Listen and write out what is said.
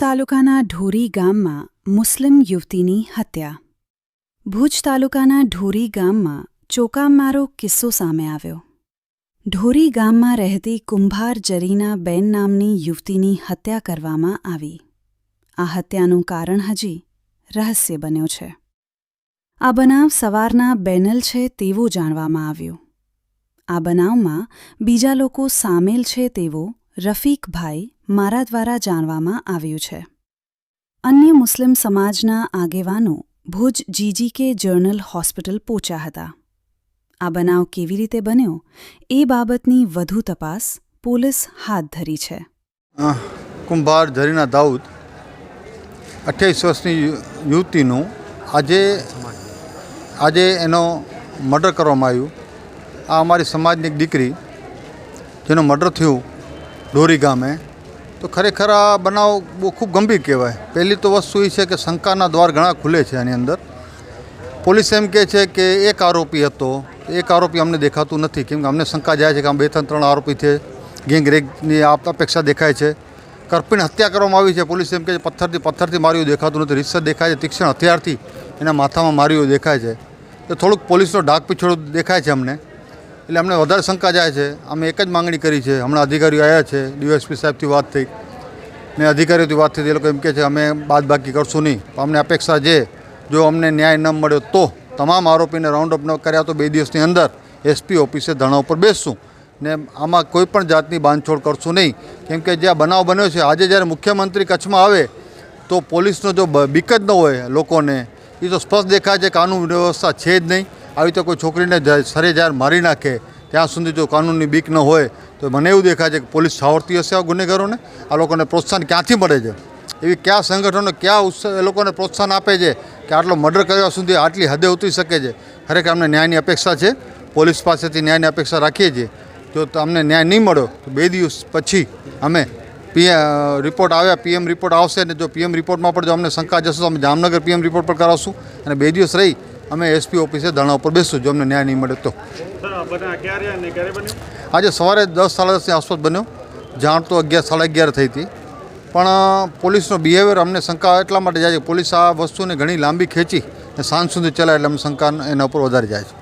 તાલુકાના ઢોરી ગામમાં મુસ્લિમ યુવતીની હત્યા. ભુજ તાલુકાના ઢોરી ગામમાં ચોકામારો કિસ્સો સામે આવ્યો. ઢોરી ગામમાં રહેતી કુંભાર જરીના બેન નામની યુવતીની હત્યા કરવામાં આવી. આ હત્યાનું કારણ હજી રહસ્ય બન્યો છે. આ બનાવ સવારના બેનલ છે તેવું જાણવામાં આવ્યું. આ બનાવમાં બીજા લોકો સામેલ છે તેવો રફીકભાઈ મારા દ્વારા જાણવામાં આવ્યું છે. અન્ય મુસ્લિમ સમાજના આગેવાનો ભુજ જીજીકે જર્નલ હોસ્પિટલ પહોંચ્યા હતા. આ બનાવ કેવી રીતે બન્યો એ બાબતની વધુ તપાસ પોલીસ હાથ ધરી છે. કુંભાર ઝરીના દાઉદ અઠ્યાવીસ વર્ષની યુવતીનું આજે આજે એનો મર્ડર કરવામાં આવ્યું. આ અમારી સમાજની એક દીકરી જેનું મર્ડર થયું ડોરી ગામે. તો ખરેખર આ બનાવ બહુ ખૂબ ગંભીર કહેવાય. પહેલી તો વસ્તુ એ છે કે શંકાના દ્વાર ઘણા ખુલે છે આની અંદર. પોલીસ એમ કહે છે કે એક આરોપી હતો. એક આરોપી અમને દેખાતું નથી, કેમ કે અમને શંકા જાય છે કે આમ બે ત્રણ ત્રણ આરોપી છે. ગેંગ રેગની અપેક્ષા દેખાય છે. કરપીણ હત્યા કરવામાં આવી છે. પોલીસ એમ કહે છે, પથ્થરથી પથ્થરથી માર્યું દેખાતું નથી. રીતસર દેખાય છે, તીક્ષ્ણ હથિયારથી એના માથામાં માર્યું દેખાય છે. તો થોડુંક પોલીસનો ડાક પીછોડો દેખાય છે અમને. એટલે અમને વધારે શંકા જાય છે. અમે એક જ માંગણી કરી છે. હમણાં અધિકારીઓ આવ્યા છે ડીવાયસપી સાહેબથી વાત થઈ. ને અધિકારીઓથી વાત થઈ, એ લોકો એમ કહે છે, અમે બાદ બાકી કરશું નહીં. અમને અપેક્ષા છે, જો અમને ન્યાય ન મળ્યો તો તમામ આરોપીને રાઉન્ડ અપ ન કર્યા તો બે દિવસની અંદર એસપી ઓફિસે ધરણા ઉપર બેસશું. ને આમાં કોઈ પણ જાતની બાંધછોડ કરશું નહીં. કેમ કે જે બનાવ બન્યો છે, આજે જ્યારે મુખ્યમંત્રી કચ્છમાં આવે, તો પોલીસનો જો બીક જ ન હોય લોકોને એ તો સ્પષ્ટ દેખાય છે કાનૂન વ્યવસ્થા છે જ નહીં. આવી રીતે કોઈ છોકરીને સરે જ્યારે મારી નાખે, ત્યાં સુધી જો કાનૂનની બીક ન હોય, તો મને એવું દેખાય છે કે પોલીસ સાવરતી હશે આ ગુનેગારોને? આ લોકોને પ્રોત્સાહન ક્યાંથી મળે છે? એવી કયા સંગઠનો, કયા ઉત્સાહ એ લોકોને પ્રોત્સાહન આપે છે કે આટલો મર્ડર કર્યા સુધી આટલી હદે ઉતરી શકે છે? ખરેખર અમને ન્યાયની અપેક્ષા છે. પોલીસ પાસેથી ન્યાયની અપેક્ષા રાખીએ છીએ. જો અમને ન્યાય નહીં મળ્યો, તો બે દિવસ પછી અમે પી રિપોર્ટ આવ્યા પીએમ રિપોર્ટ આવશે અને જો પીએમ રિપોર્ટમાં પણ જો અમને શંકા જશે, તો અમે જામનગર પીએમ રિપોર્ટ પર કરાવશું અને બે દિવસ રહી અમે એસપી ઓફિસે ધરણા ઉપર બેસું જો અમને ન્યાય નહીં મળે તો. આજે સવારે દસ સાડા દસની આસપાસ બન્યો. જાણ તો અગિયાર સાડા અગિયાર થઈ હતી. પણ પોલીસનો બિહેવિયર અમને શંકા એટલા માટે જાય છે પોલીસ આ વસ્તુને ઘણી લાંબી ખેંચી અને સાંજ સુધી ચલાવે એટલે અમને શંકા એના ઉપર વધારે જાય છે.